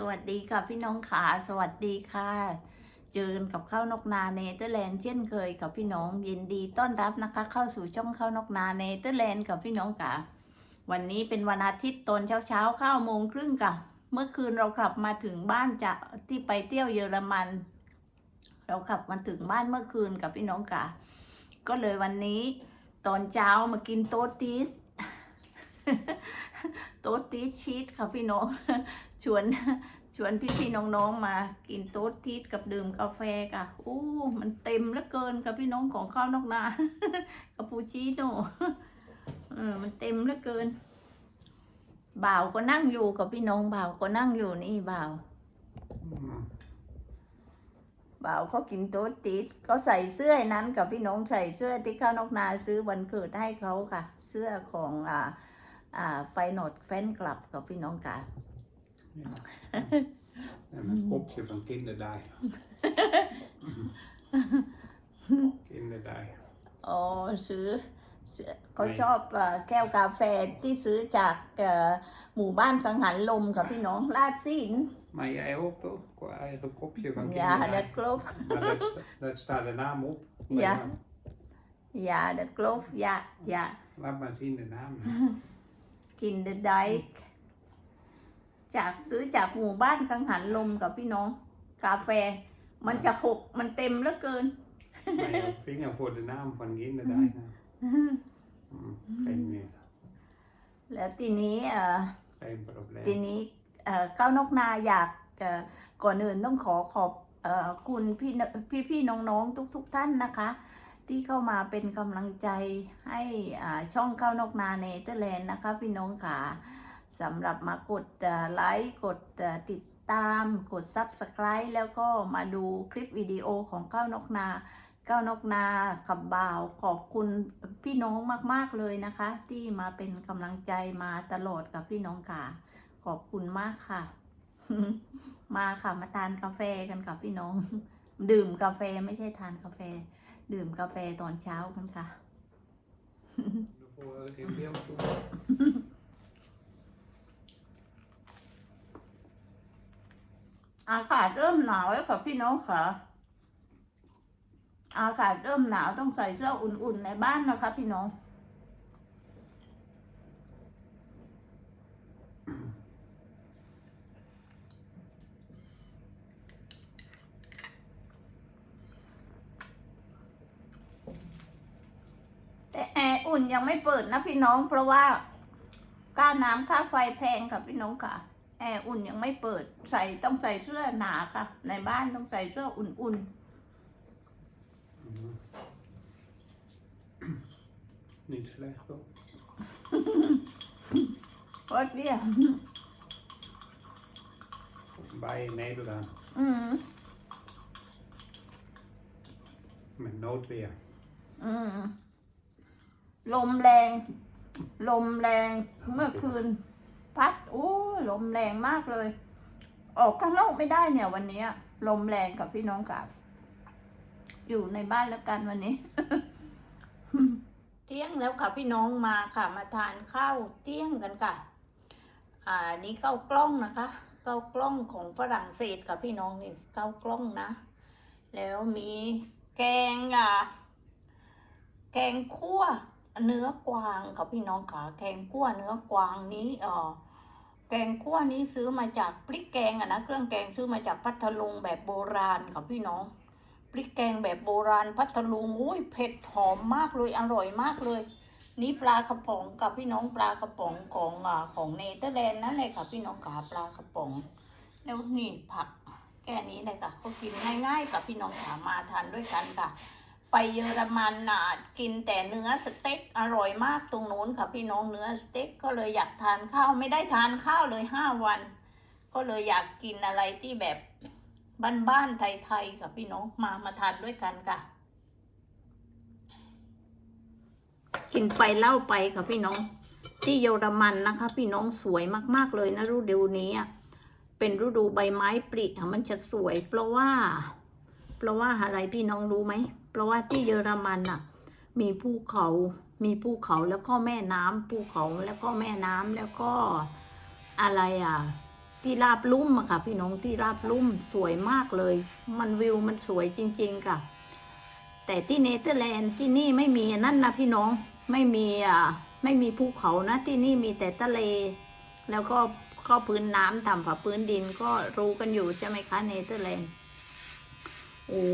สวัสดีค่ะพี่น้องขาสวัสดีค่ะ เจอกันกับข้าวนกนาเนเธอร์แลนด์เช่นเคยกับพี่น้องยินดีต้อนรับนะคะ เข้าสู่ช่องข้าวนกนาเนเธอร์แลนด์กับพี่น้องค่ะ วันนี้เป็นวันอาทิตย์ตอนเช้าเช้าเก้าโมงครึ่งค่ะ เมื่อคืนเรากลับมาถึงบ้านจากที่ไปเที่ยวเยอรมัน เรากลับมาถึงบ้านเมื่อคืนกับพี่น้องค่ะ ก็เลยวันนี้ ตอนเช้ามากินโต๊ะตีส โต๊ะตีสชีสค่ะพี่น้อง ชวนชวนพี่พี่ๆน้องๆมากินโต๊ะทีสกับดื่มกาแฟค่ะโอ้ มันเต็มเหลือเกินกับพี่น้องของข้าวนอกนาคาปูชิโน่เออมันเต็มเหลือเกิน บ่าวก็นั่งอยู่กับพี่น้องบ่าวก็นั่งอยู่นี่บ่าว Mm. บ่าวเขากินโต๊ะติดก็ใส่เสื้อนั้นกับพี่น้องใส่เสื้อที่ข้าวนอกนาซื้อวันเกิดให้เขาค่ะ เสื้อของอ่า อ่า ไฟนอดแฟนคลับกับพี่น้องค่ะ Ja. En een kopje van kinderdag. kinderdag. อ๋อซื้อซื้อเขาชอบเอ่อแก้วกาแฟที่ซื้อจากเอ่อหมู่บ้านกังหันลมกับพี่น้องลาดซิน Maar jij ook toch? Qua eigen kopje van ยา kinderdag. ดัดกลบ Maar dat, sta- dat staat de naam op. Ja. Laat ยาดัดกลบยายา Laat maar zien de naam. กินเดอะไดค์จากซื้อจากหมู่บ้านกังหันลมกับพี่น้อง กาแฟ มันจะหกมันเต็มเหลือเกิน Maar je vinger voor de naam van kinderdag. nou. Mm, Geen meer. แล้วทีนี้เอ่อ Geen probleem. ทีนี้เอ่อก้าวนกนาอยากเอ่อก่อนอื่นต้องขอขอบเอ่อคุณพี่นพี่พี่ๆน้องๆทุกๆท่านนะคะ ที่เข้ามาเป็นกำลังใจให้ช่องก้าวนกนาเนเธอร์แลนด์นะคะพี่น้องค่ะสำหรับมากดไลค์กดติดตามกด Subscribe แล้วก็มาดูคลิปวิดีโอของก้าวนกนาก้าวนกนากับบ่าวขอบคุณพี่น้องมาก ๆ เลยนะคะ ที่มาเป็นกำลังใจมาตลอดกับพี่น้องค่ะ ขอบคุณมากค่ะ มาค่ะมาทานกาแฟกันค่ะพี่น้อง ดื่มกาแฟไม่ใช่ทานกาแฟ ดื่มกาแฟตอนเช้ากันค่ะ อากาศเริ่มหนาวแล้วค่ะพี่น้องค่ะ อากาศเริ่มหนาวต้องใส่เสื้ออุ่นๆในบ้านนะคะ พี่น้อง แต่แอร์อุ่น ยังไม่เปิดนะพี่น้อง เพราะว่าค่าน้ำค่าไฟแพงค่ะพี่น้องค่ะ แอร์อุ่นยังไม่เปิดใส่ต้องใส่เสื้อหนาค่ะ ในบ้านต้องใส่เสื้ออุ่น Niet slecht hoor. ๆเพราะเนี่ย Bij in Nederland. อืม Met noodweer. อืม ลมแรง ลมแรงเมื่อคืน พัดโอ้ลมแรงมากเลย ออกข้างนอกไม่ได้เนี่ยวันนี้ลมแรงกับพี่น้องกับอยู่ในบ้านแล้วกันวันนี้ เที่ยงแล้วค่ะพี่น้องมาค่ะ มาทานข้าวเที่ยงกันค่ะ อ่านี่เก้ากล้องนะคะเก้ากล้องของฝรั่งเศสค่ะพี่น้องนี่เก้ากล้องนะ แล้วมีแกงอะแกงคั่ว เนื้อกวางค่ะพี่น้องค่ะแกงคั่วเนื้อกวางนี้เออแกงคั่วนี้ซื้อมาจากพริกแกงอะนะเครื่องแกงซื้อมาจากพัทลุงแบบโบราณค่ะพี่น้องพริกแกงแบบโบราณพัทลุงอุ้ยเผ็ดหอมมากเลยอร่อยมากเลย นี่ปลากระป๋องกับพี่น้องปลากระป๋องของอ่าของเนเธอร์แลนด์นั่นเลยค่ะพี่น้องขาปลากระป๋อง แล้วนี่ผักแค่นี้เลยค่ะเขากินง่ายๆกับพี่น้องขามาทานด้วยกันค่ะ ไปเยอรมันน่ะกินแต่เนื้อสเต็กอร่อยมากตรงนู้นค่ะพี่น้องเนื้อสเต็กก็เลยอยากทานข้าวไม่ได้ทานข้าวเลยห้าวัน ก็เลยอยากกินอะไรที่แบบบ้านๆไทยๆค่ะพี่น้องมามาทานด้วยกันค่ะ กินไปเล่าไปค่ะพี่น้อง ที่เยอรมันนะคะ พี่น้องสวยมากๆเลยนะฤดูนี้เป็นฤดูใบไม้ผลิค่ะมันจะสวย เพราะว่า เพราะว่าอะไรพี่น้องรู้ไหม เพราะว่าที่เยอรมันน่ะ มีภูเขา มีภูเขาแล้วก็แม่น้ำภูเขาแล้วก็แม่น้ำแล้วก็อะไรอะ ที่ราบลุ่มอะค่ะ พี่น้องที่ราบลุ่มสวยมากเลย มันวิวมันสวยจริง ๆ ค่ะ แต่ที่เนเธอร์แลนด์ที่นี่ไม่มีนั่นนะพี่น้องไม่มีอ่าไม่มีภูเขานะที่นี่มีแต่ทะเล แล้วก็ก็พื้นน้ำต่ำกว่าพื้นดินก็รู้กันอยู่ใช่ไหมคะเนเธอร์แลนด์ โอ้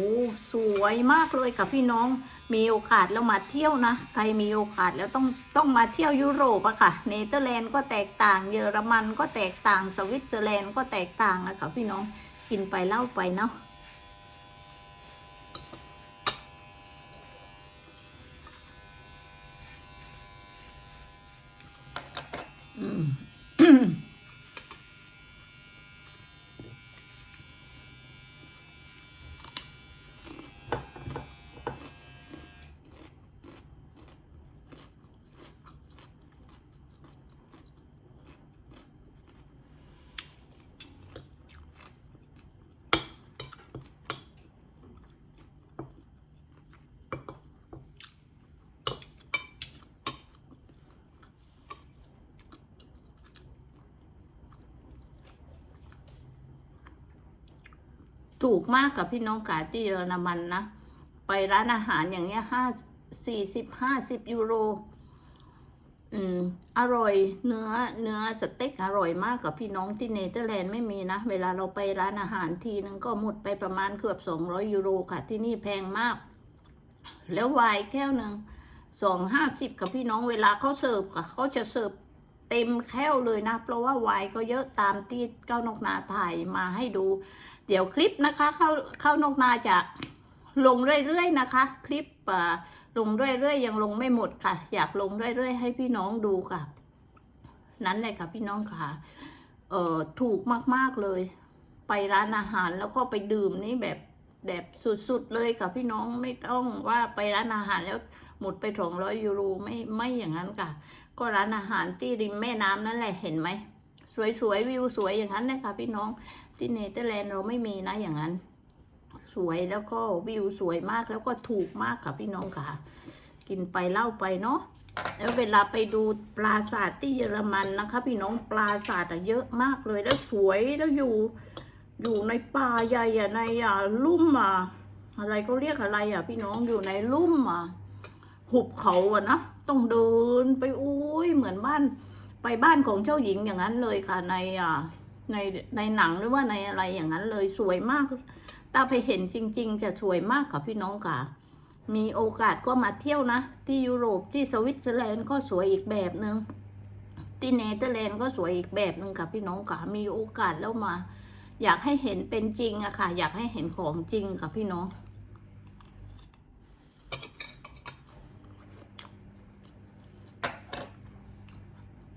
สวยมากเลยค่ะพี่น้องมีโอกาสแล้วมาเที่ยวนะ ใครมีโอกาสแล้วต้องต้องมาเที่ยวยุโรปอะค่ะ เนเธอร์แลนด์ก็แตกต่าง เยอรมันก็แตกต่างสวิตเซอร์แลนด์ก็แตกต่างอะค่ะพี่น้องกินไปเล่าไปเนาะ อืม ถูกมากกับพี่น้องกาที่เยอรมันนะ ไปร้านอาหารอย่างเงี้ยห้าสี่สิบห้าสิบยูโร อืม อร่อยเนื้อเนื้อสเต็กอร่อยมากกับพี่น้องที่เนเธอร์แลนด์ไม่มีนะ เวลาเราไปร้านอาหารทีนึงก็หมดไปประมาณเกือบสองร้อยยูโรค่ะ ที่นี่แพงมาก แล้วไวน์แก้วหนึ่งสองห้าสิบกับพี่น้องเวลาเขาเสิร์ฟค่ะเขาจะเสิร์ฟเต็มแก้วเลยนะ เพราะว่าไวน์ก็เยอะตามที่เก้านกนาถ่ายมาให้ดู ดี๋ยวคลิปนะคะเข้าเข้านกนาจะลงเรื่อยๆนะคะ คลิปอ่าลงเรื่อยๆยังลงไม่หมดค่ะ อยากลงเรื่อยๆให้พี่น้องดูค่ะ นั้นเลยค่ะพี่น้องค่ะเอ่อถูกมากๆเลย ไปร้านอาหารแล้วก็ไปดื่มนี่แบบแบบสุดๆเลยค่ะพี่น้องไม่ต้องว่าไปร้านอาหารแล้วหมดไปสองร้อยยูโรไม่ไม่อย่างนั้นค่ะ ก็ร้านอาหารที่ริมแม่น้ำนั่นแหละเห็นไหมสวยๆวิวสวยอย่างนั้นเลยค่ะพี่น้องที่เนเธอร์แลนด์เราไม่มีนะอย่างนั้น สวยแล้วก็วิวสวยมากแล้วก็ถูกมากค่ะพี่น้องค่ะ กินไปเล่าไปเนาะแล้วเวลาไปดูปราสาทที่เยอรมันนะคะ พี่น้องปราสาทอะเยอะมากเลยแล้วสวยแล้วอยู่อยู่ในป่าใหญ่อะในอะลุ่มอะอะไรเขาเรียกอะไรอะ พี่น้องอยู่ในลุ่มอะหุบเขาอะนะต้องเดินไปโอ้ยเหมือนบ้านไปบ้านของเจ้าหญิงอย่างนั้นเลยค่ะในอะ ในในหนังหรือว่าในอะไรอย่างนั้นเลยสวยมากตาไปเห็นจริง ๆ จะสวยมากค่ะพี่น้องค่ะ มีโอกาสก็มาเที่ยวนะ ที่ยุโรปที่สวิตเซอร์แลนด์ก็สวยอีกแบบหนึ่งที่เนเธอร์แลนด์ก็สวยอีกแบบหนึ่งค่ะพี่น้องค่ะมีโอกาสแล้วมา อยากให้เห็นเป็นจริงอะค่ะ อยากให้เห็นของจริงค่ะพี่น้อง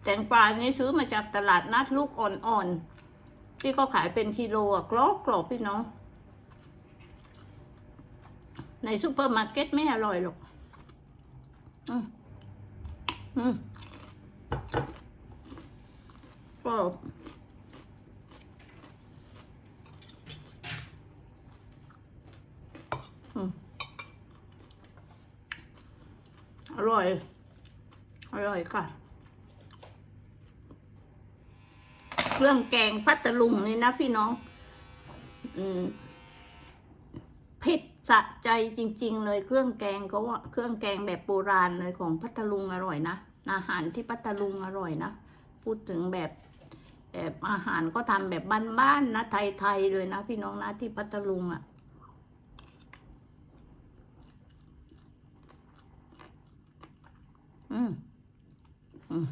แตงกวานี้ซื้อมาจากตลาดนัดลูกอ่อนๆ ที่เขาขายเป็นกิโลอะกรอบกรอบพี่น้อง ในซูเปอร์มาร์เก็ตไม่อร่อยหรอกอืมอืมกรอบอืมอร่อย อร่อยค่ะ เค รื่องแกงพัทลุงนี่นะพี่น้อง อืมเผ็ดสะใจจริง ๆ เลยเครื่องแกงก็ว่าเครื่องแกงแบบโบราณเลยของพัทลุงอร่อยนะอาหารที่พัทลุงอร่อยนะพูดถึงแบบแบบอาหารก็ทำแบบบ้านๆนะไทยๆเลยนะพี่น้องนะที่พัทลุงอะ่ะอืมอืม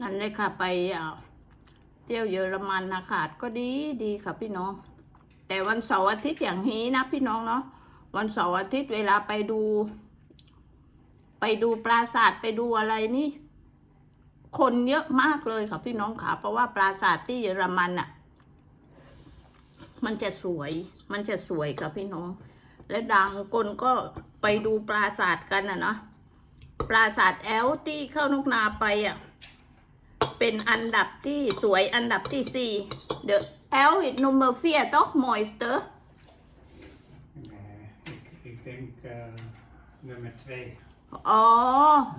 นั่นเลยค่ะไปเที่ยวเยอรมันนะขาดก็ดีดีค่ะพี่น้อง แต่วันเสาร์อาทิตย์อย่างนี้นะพี่น้องเนาะวันเสาร์อาทิตย์เวลาไปดู ไปดูปราสาทไปดูอะไรนี่ คนเยอะมากเลยค่ะพี่น้องค่ะเพราะว่าปราสาทที่เยอรมันอะมันจะสวย มันจะสวยค่ะพี่น้อง และดังคนก็ไปดูปราสาทกันอะเนาะปราสาทแอลที่เข้านกนาไปอะ เป็นอันดับที่สวยอันดับที่สี่ The L is number vier toch mooiste Nee, ik, ik denk eh, nummer twee. อ๋อ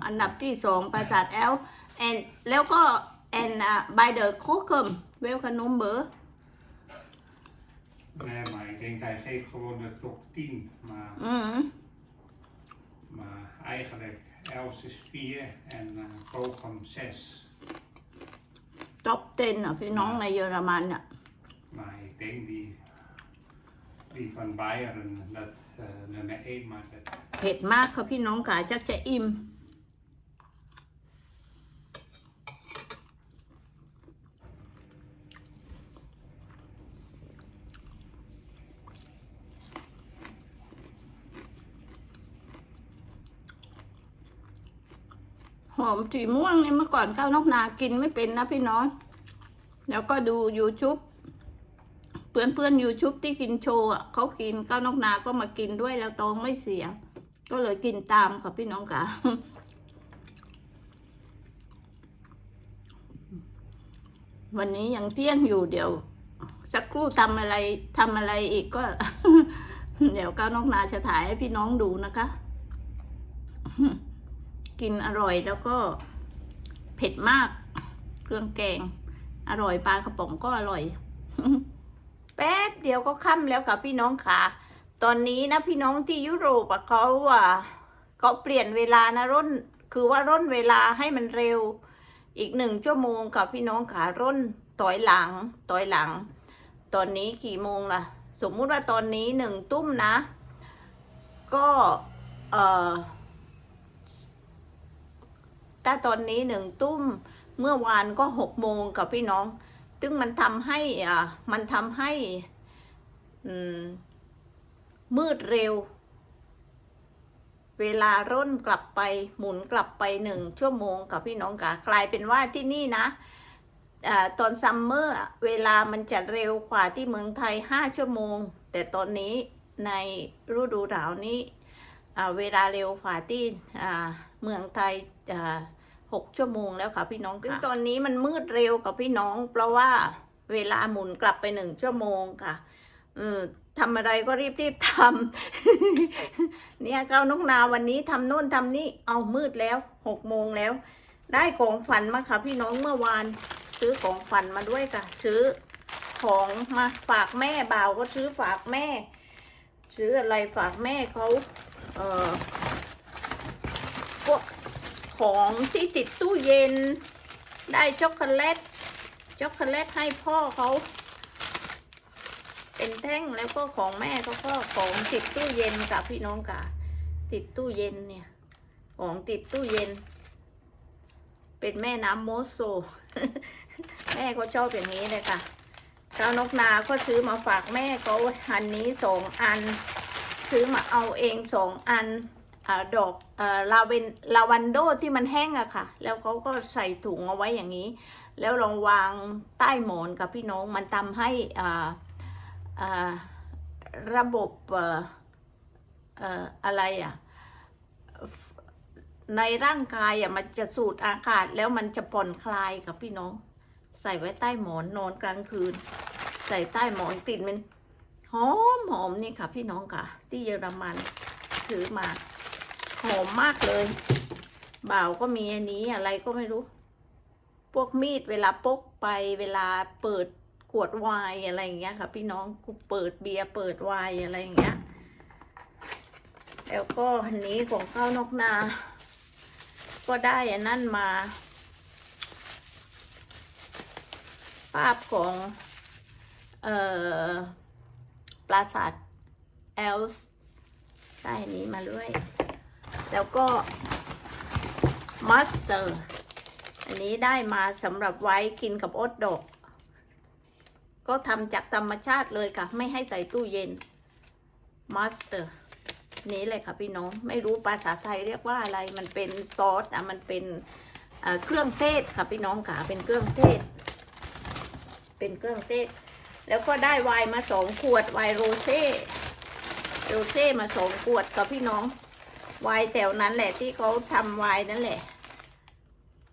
อันดับที่สองปราสาทแอล and แล้วก็ and uh, by the Krokum welke number Nee, maar ik denk hij geeft gewoon de top 10. Maar, อืม maar eigenlijk Els is 4 en uh, Bochum 6. ท็อป10อะพี่น้องในเยอรมันอะ Maar ik denk die, die van Bayern, dat uh, nummer 1 maakt het. เผ็ดมากค่ะพี่น้องขาจักจะอิ่ม หอมสีม่วงเนี่ยเมื่อก่อนข้าวนอกนากินไม่เป็นนะพี่น้อง แล้วก็ดู YouTube เพื่อนเพื่อนๆ YouTube ที่กินโชว์อะเขากินข้าวนอกนาก็มากินด้วยแล้วตองไม่เสีย ก็เลยกินตามค่ะพี่น้องค่ะวันนี้ยังเที่ยงอยู่เดี๋ยว สักครู่ทำอะไรทำอะไรอีกก็ เดี๋ยวก้าวนอกนาจะถ่ายให้พี่น้องดูนะคะ กินอร่อยแล้วก็เผ็ดมาก เครื่องแกง อร่อยปลากระป๋องก็อร่อย แป๊บเดียวก็ค่ำแล้วค่ะพี่น้องค่ะ ตอนนี้นะพี่น้องที่ยุโรปอะเขาอะเขาเปลี่ยนเวลานะร่น คือว่าร่นเวลาให้มันเร็ว อีกหนึ่งชั่วโมงค่ะพี่น้องขาร่นต่อยหลังต่อยหลัง ตอนนี้กี่โมงล่ะ สมมุติว่าตอนนี้หนึ่งตุ้มนะ ก็เอ่อ ถ้าตอนนี้หนึ่งตุ้มเมื่อวานก็หกโมงกับพี่น้อง ซึ่งมันทำให้อ่ามันทำให้มืดเร็ว เวลาร่นกลับไปหมุนกลับไปหนึ่งชั่วโมงกับพี่น้องกะกลายเป็นว่าที่นี่นะอตอนซัมเมอร์เวลามันจะเร็วกว่าที่เมืองไทยห้าชั่วโมง แต่ตอนนี้ในฤดูหนาวนี้ เวลาเร็วกว่าที่อ่าเมืองไทยอ่าหกชั่วโมงแล้วค่ะพี่น้องซึ่งตอนนี้มันมืดเร็วกับพี่น้อง เพราะว่าเวลาหมุนกลับไปหนึ่งชั่วโมงค่ะเออทำอะไรก็รีบๆทำเนี่ยเก้านกนาวันนี้ทำโน่นทำนี่เอามืดแล้วหกโมงแล้ว ได้ของฝันมาค่ะ พี่น้องเมื่อวานซื้อของฝันมาด้วยค่ะ ซื้อของมาฝากแม่บ่าวก็ซื้อฝากแม่ ซื้ออะไรฝากแม่เขา เอ่อพวกของที่ติดตู้เย็น ได้ช็อกโกแลต ช็อกโกแลตให้พ่อเขา เป็นแท่งแล้วก็ของแม่เขาก็ของติดตู้เย็นกับพี่น้องกะติดตู้เย็นเนี่ย ของติดตู้เย็น เป็นแม่น้ำโมโซ แม่ก็ชอบอย่างนี้เลยค่ะเจ้านกนาก็ซื้อมาฝากแม่เขาอันนี้สองอัน ซื้อมาเอาเองสองอันอดอกอลาเวนลาวันโดที่มันแห้งอะค่ะ แล้วเขาก็ใส่ถุงเอาไว้อย่างนี้ แล้วลองวางใต้หมอนกับพี่น้องมันทำให้อ่าระบบเอ่อะไรอะในร่างกายอะมันจะสูดอากาศแล้วมันจะผ่อนคลายกับพี่น้อง ใส่ไว้ใต้หมอนนอนกลางคืน ใส่ใต้หมอนติดมัน หอมหอมนี่ค่ะพี่น้องค่ะ ที่เยอรมันซื้อมาหอมมากเลยบ่าวก็มีอันนี้อะไรก็ไม่รู้ พวกมีดเวลาพกไปเวลาเปิดขวดไวน์อะไรอย่างเงี้ยค่ะ พี่น้องกูเปิดเบียร์เปิดไวน์อะไรอย่างเงี้ย แล้วก็อันนี้ของข้าวนกนา ก็ได้อันนั่นมา ภาพของ เอ่อ ปราสาทเอลส์ได้นี้มาด้วย แล้วก็มัสเตอร์ อันนี้ได้มาสำหรับไว้กินกับโอ๊ตดอกก็ทำจากธรรมชาติเลยค่ะ ไม่ให้ใส่ตู้เย็นมาสเตอร์นี้เลยค่ะพี่น้อง ไม่รู้ภาษาไทยเรียกว่าอะไร มันเป็นซอสอะ มันเป็นเครื่องเทศค่ะพี่น้องค่ะ เป็นเครื่องเทศ เป็นเครื่องเทศ แล้วก็ได้ไวน์มาสองขวดไวน์โรเซ่โรเซ่มาสองขวดกับพี่น้องไวน์แถวนั้นแหละที่เขาทำไวน์นั่นแหละ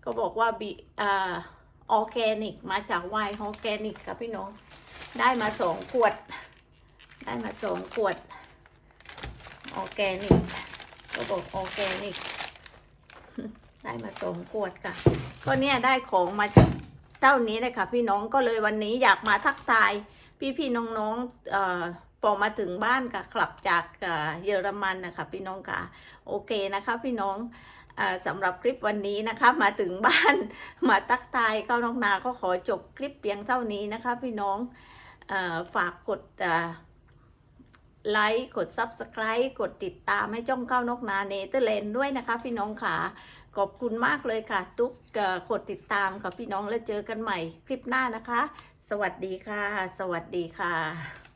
ก็บอกว่าบีอ่าออแกนิกมาจากไวน์ออแกนิกค่ะพี่น้อง ได้มาสองขวด ได้มาสองขวดออแกนิกระบบออแกนิกได้มาสองขวดค่ะก็เนี่ยได้ของมา เท่านี้เลยค่ะพี่น้องก็เลยวันนี้อยากมาทักทาย พี่พี่น้องๆเอ่อพอมาถึงบ้านค่ะกลับจากเยอรมันนะคะพี่น้องค่ะโอเคนะคะพี่น้องออสำหรับคลิปวันนี้นะคะมาถึงบ้านมาตักทายเข้าน้องนาก็ขอจบคลิปเพียงเท่านี้นะคะพี่น้องอฝากกดไลค์กด Subscribe กดติดตามให้จ้องเข้านกนาเนเธอร์แลนด์ด้วยนะคะพี่น้องค่ะ ขอบคุณมากเลยค่ะ ทุกเอ่อกดติดตามค่ะพี่น้องแล้วเจอกันใหม่คลิปหน้านะคะ สวัสดีค่ะ สวัสดีค่ะ